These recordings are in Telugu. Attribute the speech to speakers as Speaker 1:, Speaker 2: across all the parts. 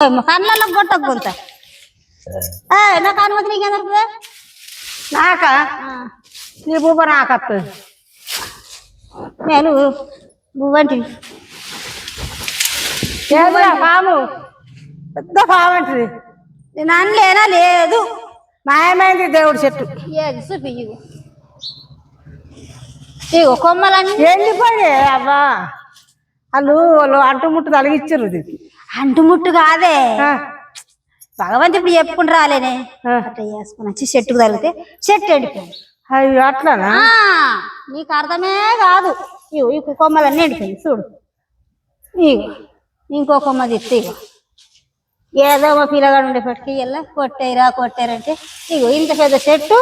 Speaker 1: కళ్ళల్లో కొట్టకు కొంత నాకు అనుమతి నీకేం దొరుకుతుంది?
Speaker 2: నాక? నీ బుబ్బ నాకు వస్తుంది
Speaker 1: నేను
Speaker 2: ఏంద్రా పాము? పెద్ద పాము అంటది.
Speaker 1: నేను అనలేనా? లేదు.
Speaker 2: మాయమైంది దేవుడి చెట్టు.
Speaker 1: ఏది చూపి ఇగో కొమ్మలన్నీ.
Speaker 2: ఎండిపోయి అవ్వా. వాళ్ళు వాళ్ళు అంటుముట్టు తలిగిచ్చారు దీనికి
Speaker 1: అంటుముట్టు కాదే. భగవంతు ఇప్పుడు చెప్పుకుంటూ రాలేనే. అట్లా చేసుకుని వచ్చి చెట్టుకు తగిలితే చెట్టు ఎండిపోయింది.
Speaker 2: అయ్యో అట్లానా?
Speaker 1: ఆ, నీకు అర్థమే కాదు. ఇగో ఈ కొమ్మలన్నీ ఎండిపోయింది చూడు. ఇగో ఇంకో కొమ్మ తిత్తే ఏదో మా పిల్లగాడు ఉండేపటికి ఇలా కొట్టేరా కొట్టారంటే ఇగో ఇంత పెద్ద చెట్టు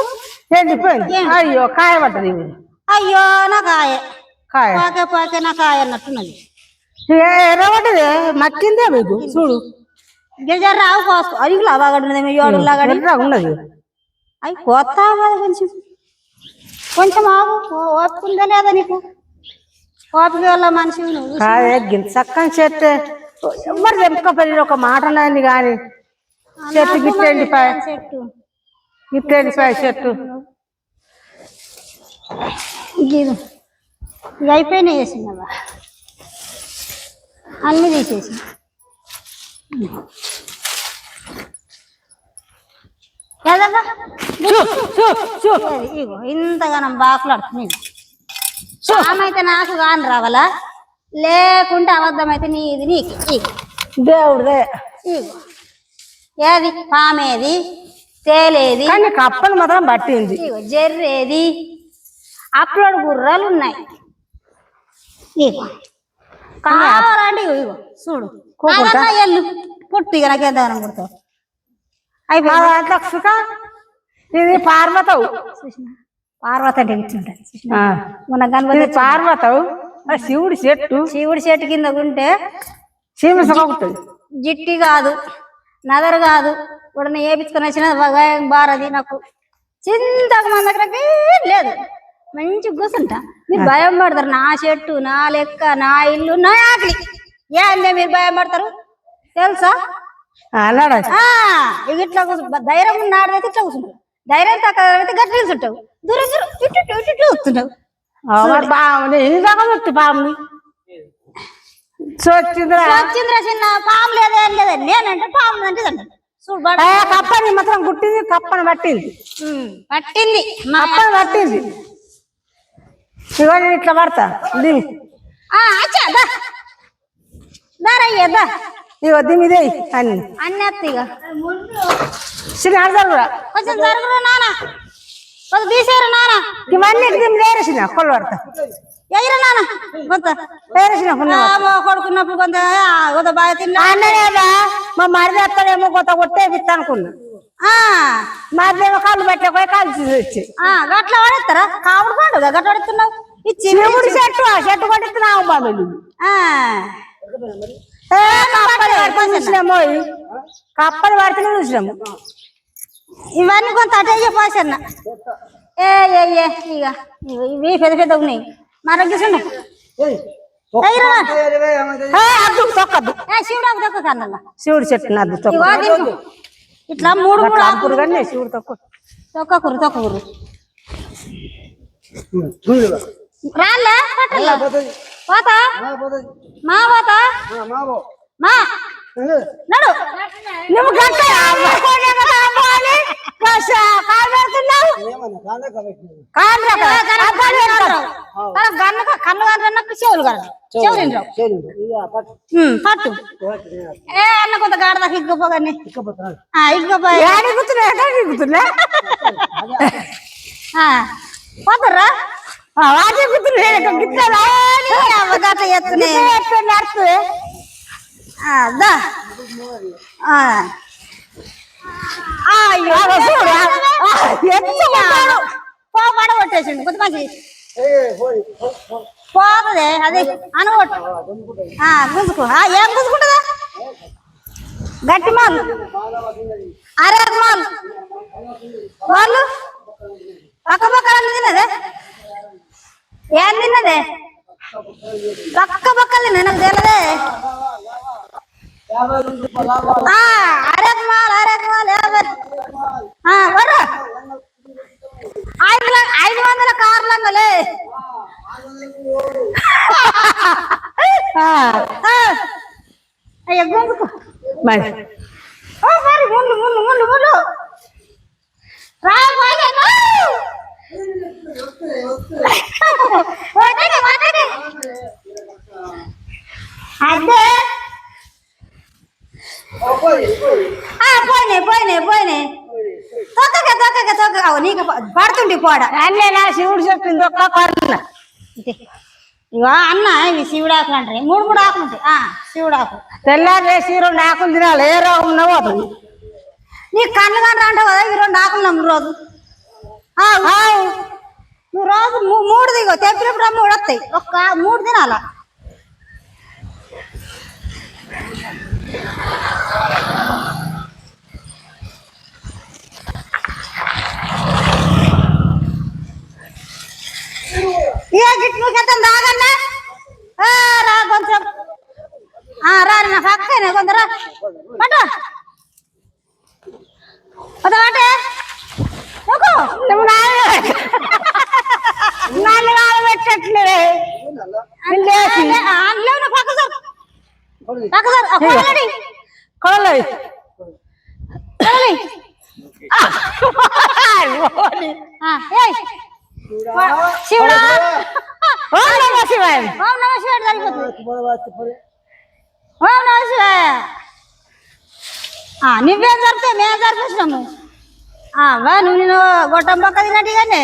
Speaker 2: ఎండిపోయింది? అయ్యో కాయ పడ్డది. ఇవి.
Speaker 1: అయ్యో నా కాయ.
Speaker 2: కాయ.
Speaker 1: పాకే పాకే నా కాయ అన్నట్టున్నది
Speaker 2: ఎర్రబడ్డది మక్కిందే మీకు చూడు.
Speaker 1: గిజర్ రావు కోసుకో అరుగులు అవాగడున్నదేమో ఏడు
Speaker 2: ఉన్నది.
Speaker 1: అవి కొత్త కొంచెం. కొంచెం ఆగు. ఓ- ఓపిక ఉందా లేదా నీకు? ఓపిక వల్ల మనిషి
Speaker 2: గింత చక్కని చెట్టు ఎవరు తెంపకపోయి ఒక మాట అన్నది కానీ. చెట్టు గిట్ల ఎండిపోయి
Speaker 1: చెట్టు.
Speaker 2: గిట్ల ఎండిపోయి చెట్టు.
Speaker 1: ఇది. అయిపోయినాయి అన్ని తీసేసి? ఇగో ఇంతగానం బాకులాడుతుంది అయితే నాకు కాని రావాలా? లేకుంటే అబద్ధం అయితే నీది నీకు
Speaker 2: దేవుడిదే.
Speaker 1: ఇగో. ఏది? పామేది? తేలేది?
Speaker 2: కానీ కప్పలు మాత్రం పట్టింది.
Speaker 1: ఇగో జర్రేది? అప్లోడ్ గుర్రాలు ఉన్నాయి ఇగో. కావాలంటే ఇగో ఇగో చూడు
Speaker 2: కూకుంటా?
Speaker 1: ఎల్లు. పుట్టు ఇక నాకేం దానం అయిపోయింది.
Speaker 2: ఇది పార్వతవు.
Speaker 1: పార్వతి అంటే ఇచ్చుంటది గణపతి
Speaker 2: పార్వతవు. ఆ శివుడి చెట్టు.
Speaker 1: శివుడి చెట్టు కింద ఉంటే
Speaker 2: సీమ సొక్కుతుంది
Speaker 1: జిట్టి కాదు నదరు కాదు. ఇప్పుడు ఏపించుకొని వచ్చిన బారది నాకు చింతకు మన దగ్గరకి లేదు. మంచి కూర్చుంటా మీరు భయం పడతారు. నా చెట్టు నా లెక్క నా ఇల్లు నా ఆకలి. ఏందే మీరు భయం పడతారు? తెలుసా? ఇట్లా కూర్చో ధైర్యం ఉన్నాడైతే ఇట్లా కూర్చుంటావు ధైర్యం తక్కువ అయితే గట్టి నిల్చుంటావు దూరం దూరం ఇటు ఇటు
Speaker 2: బాగుంది వస్తుంది పాముని చొచ్చిందిరా
Speaker 1: వచ్చిందిరా చిన్న పాము లేదా ఏం లేదా? నేనంటే పాము అంటే
Speaker 2: కప్పని మాత్రం గుట్టింది కప్పని పట్టింది.
Speaker 1: పట్టింది.
Speaker 2: కప్పని పట్టింది. ఇగో నేను ఇట్లా పడతా దిమి
Speaker 1: ఆ, అచ్చా దా దారయ్య దా
Speaker 2: ఇగో దిమిదే అన్ని
Speaker 1: అన్ని అత్తిగా
Speaker 2: కూడా
Speaker 1: కొంచెం జరుగురు నాన్న కొంచెం తీసేరు నాన్న
Speaker 2: ఇవన్నీ దిమి వేరేసిన కొలు పడతా
Speaker 1: ఎయ్యరు నాన్న కొంత కొడుకున్నప్పుడు కొంత కొంత బాగా తిన్నా
Speaker 2: మా మరిది అత్తనేమో కొత్త కొట్టేపిస్తా అనుకున్నా
Speaker 1: ఆ,
Speaker 2: మరిదేమో కాళ్ళు పెట్టకపోయి తీసి వచ్చి
Speaker 1: ఆ, గట్ల పడేస్తారా కావుడు పండుగ గట్ల పడుతున్నావు ఇచ్చి
Speaker 2: శివుడి చెట్టు ఆ చెట్టు కొట్టిస్తున్నావు బాబు
Speaker 1: ఆ,
Speaker 2: ఏ, కప్పలు పడితే చూసినాము. కప్పలు పడితే చూసినాము.
Speaker 1: ఇవన్నీ కొంత అటే పోసన్న ఏ ఏ ఏ ఇక ఇవి- పెద్ద పెద్ద ఉన్నాయి. మరి చూసిండు.
Speaker 2: అద్దు తొక్కద్దు.
Speaker 1: శివుడు దొక్క కన్నా
Speaker 2: శివుడి చెట్టు అద్దు తొక్క.
Speaker 1: ఇట్లా మూడు మూడు
Speaker 2: కానీ శివుడు తొక్క.
Speaker 1: తొక్కకూరు తొక్కకూరు. రాలే పట్టలా పోతా. మా పోతా? మా నడు.
Speaker 2: నువ్వు గంట
Speaker 1: కన్ను కన్నా చెవులు కదా చెవులు పట్టు. ఏ అన్న కొంత గాడ దాకా ఇగ్గిపోగానే ఇగ్గిపోయి. పోతారా?
Speaker 2: వాటి ఎక్కుతున్నా గిట్లా
Speaker 1: గట్ల ఎత్తునే
Speaker 2: నడుస్తుంది
Speaker 1: పడగొట్టేసిండు కొంత మంచి పోతుంది అది అనగొట్టు ఆ, గుంజుకో. ఏం గుంజుకుంటుందా? గట్టి మాలు. అరే మాలు. వాళ్ళు? పక్క పక్క అన్ని తిన్నదే ఏం తిన్నదే? పక్క పక్కలు నాకు తెలియదే అరేక మాల్ అరేక మాల్ యాభై వరు ఐదు ఐదు వందల కార్లంగలే అయ్యో గొంతుకు
Speaker 2: మరి
Speaker 1: ముందు ముందు ముందు ముందు రా బాగా వాటనే వాటనే అదే ఆ పోయినాయి పోయినాయి పోయినాయి తొక్కక తొక్కక తొక్కక నీకు పడుతుండి పోడ
Speaker 2: అన్నీ నా శివుడు చెప్పింది ఒక్క కొన్న
Speaker 1: ఇవా అన్న ఇవి శివుడాకులు అంటారు మూడు మూడు ఆకులు ఉంటాయి ఆ శివుడాకు
Speaker 2: తెల్లారే వేసి రెండు ఆకులు తినాలి ఏ రోగం ఉన్నా పోతుంది
Speaker 1: నీ కళ్ళు అంటావు కదా ఇవి రెండు ఆకులు నమ్ము రోజు ఆవు, ఆవు. నువ్వు రోజు మూ- మూడు దిగో మూడు వస్తాయి. ఒక్క మూడు దినాల. ఏ గిట్ నువ్వు దాగన్నా? రా కొంచెం. రా నా పక్కనే కొందరా పట్టు.
Speaker 2: పెట్టట్లే
Speaker 1: లేవు పక్క సార్ పక్క సార్ కొడగడి
Speaker 2: కొడలే
Speaker 1: కొడగడి శివుడా
Speaker 2: ఓం నమః శివాయ
Speaker 1: ఓం నమ శివాయ సరిపోతుంది ఓం నమ శివాయ ఆ, నువ్వేం జరిపితే మేము జరిపిస్తున్నాము ఆ, వా నువ్వు నేను గొట్టం పక్క తిన్నట్టుగానే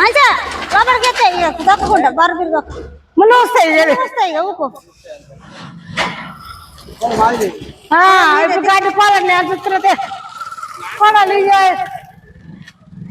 Speaker 1: మంచిగా లోపలికి ఎత్తే ఇక దొక్కకుండా బరువు దొక్క
Speaker 2: ముందు వస్తాయి ఇది.
Speaker 1: వస్తాయి ఇక ఊకో
Speaker 2: ఆ, ఇప్పుడు గడ్డి కోళ్ళని నేను చూస్తున్నదే కోడలు ఇయ్య.